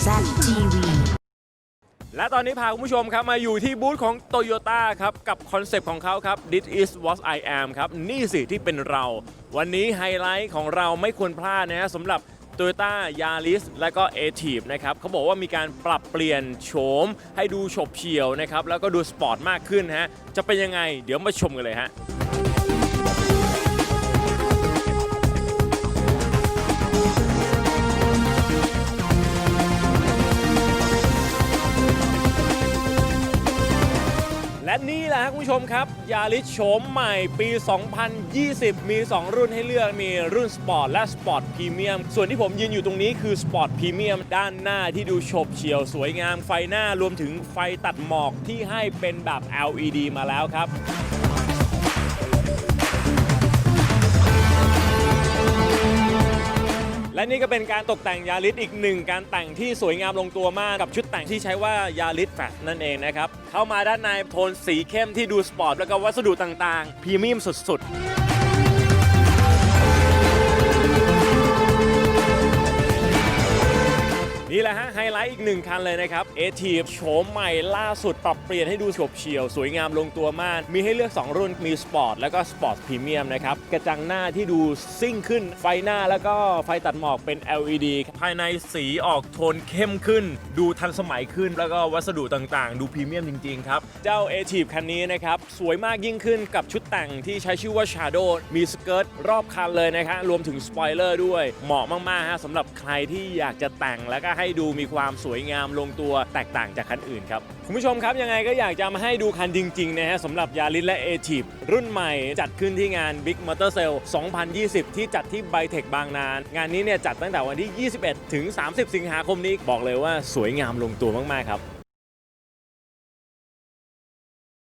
TV และตอนนี้พาคุณผู้ชมครับมาอยู่ที่บูธของ Toyota ครับ กับคอนเซปต์ของเขาครับ This is what I am ครับ นี่สิที่เป็นเรา วันนี้ไฮไลท์ของเราไม่ควรพลาดนะฮะสำหรับ Toyota Yaris และก็ a t i v นะครับเขาบอกว่ามีการปรับเปลี่ยนโฉม ให้ดูฉบเฉี่ยวนะครับ แล้วก็ดูสปอร์ตมากขึ้นฮะจะเป็นยังไง เดี๋ยวมาชมกันเลยฮะ และนี่แหละครับคุณผู้ชมครับยาริสโฉมใหม่ปี 2020 มี 2 รุ่นให้เลือกมีรุ่นสปอร์ตและสปอร์ตพรีเมียมส่วนที่ผมยืนอยู่ตรงนี้คือสปอร์ตพรีเมียมด้านหน้าที่ดูฉบเฉี่ยวสวยงามไฟหน้ารวมถึงไฟตัดหมอกที่ให้เป็นแบบ LED มาแล้วครับ นี่ก็เป็นการตกแต่งยาริสอีกหนึ่งการแต่งที่สวยงามลงตัวมากกับชุดแต่งที่ใช้ว่ายาริสแฟชนั่นเองนะครับ เข้ามาด้านในโทนสีเข้มที่ดูสปอร์ตแล้วก็วัสดุต่างๆพรีเมียมสุดๆ นี่แหละฮะไฮไลท์อีกหนึ่งคันเลยนะครับเอทีโฉมใหม่ล่าสุดปรับเปลี่ยนให้ดูฉบเฉี่ยว สวยงามลงตัวมาก มีให้เลือก 2 รุ่นมีสปอร์ตแล้วก็สปอร์ตพรีเมียมนะครับ กระจังหน้าที่ดูซิ่งขึ้นไฟหน้าแล้วก็ไฟตัดหมอกเป็น LED ภายในสีออกโทนเข้มขึ้น ดูทันสมัยขึ้น แล้วก็วัสดุต่างๆ ดูพรีเมียมจริง ๆ ครับ เจ้า a t i v คันนี้นะครับสวยมากยิ่งขึ้นกับชุดแต่งที่ใช้ชื่อว่า Shadow มีสเกิร์ตรอบคันเลยนะครับรวมถึงสปอยเลอร์ด้วยเหมาะมากๆฮะสำหรับใครที่อยากจะแต่งแล้วก็ให้ดูมีความสวยงามลงตัวแตกต่างจากคันอื่นครับคุณผู้ชมครับยังไงก็อยากจะมาให้ดูคันจริงๆนะฮะสำหรับยาริสและ a t i v รุ่นใหม่จัดขึ้นที่งาน Big Motor Sale 2020 ที่จัดที่ไบเทคบางนาน งานนี้เนี่ยจัดตั้งแต่วันที่ 21 ถึง 30 สิงหาคมนี้บอกเลยว่าสวยงามลงตัวมากๆครับ